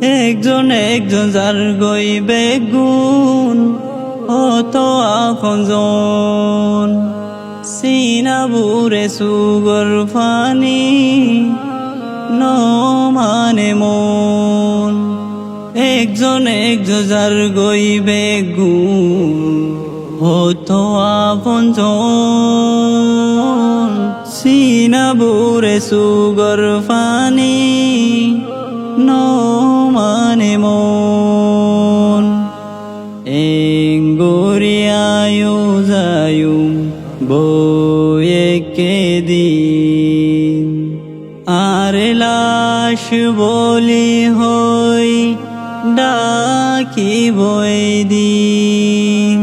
একজন একজন যার গইবে গুণ অত আপনজন। সিনাবুরে সুগর ফানি ন মানে। একজন একজন যার গইবে গুণ হতো আপনজন। সিনাবুরে সুগর ফানি মানে। মন এঙ্গরিয়ায়ু যায়ুম বয়ে দিন। আর লাশ বলি হই ডাকি বই দিন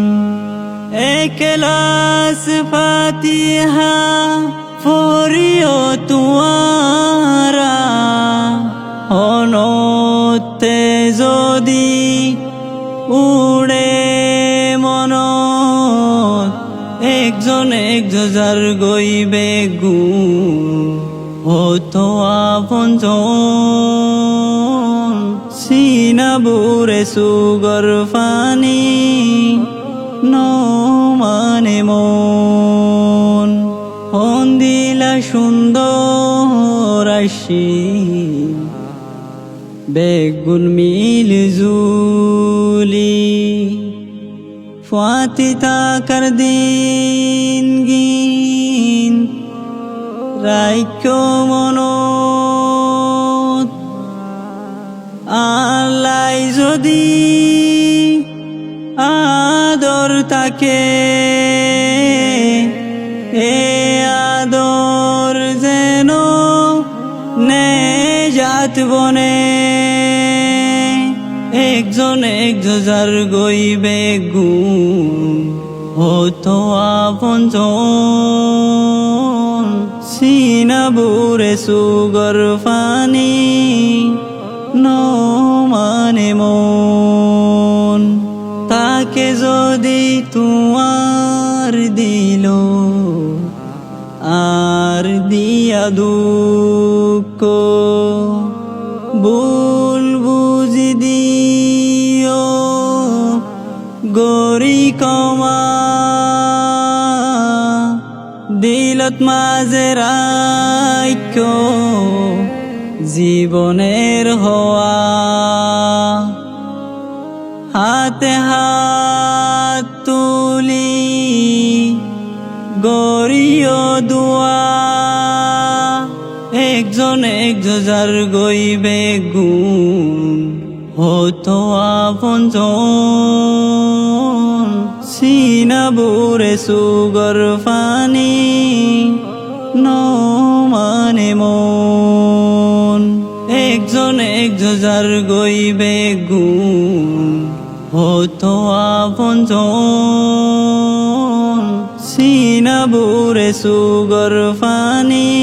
একলাস ফাতিহা ফরিও তুয়ারা অনতে যদি উড়ে মন, একজন যার গইবে গু। হতো আপনজন সিনাবুরে সুগর ফানি ন মানে। মন দিলা সুন্দর আসি। বেগুন মিল জুলি ফাতি তাকার দিন গিন রাইক্য মনত আল্লাই যদি আদর তাকে জাত বনে, একজন যার গইবে গুণ হতো আপনজন সিনাবুরে সুগর ফানি মানে মন। তাকে যদি তোমার দিল, আর দিয়া দুঃখ ভুল বুঝি দিও গরি কমা। দিলত মাঝে রাইক্য জীবনের হওয়া। হাতে হাত তুলি গরিয় দুয়া। একজন যার গইবে গুণ হতো আপনজন সিনাবুরে সুগর ফানি ন মানে। একজন যার গইবে গুণ হতো আপনজন সিনাবুরে সুগর ফানি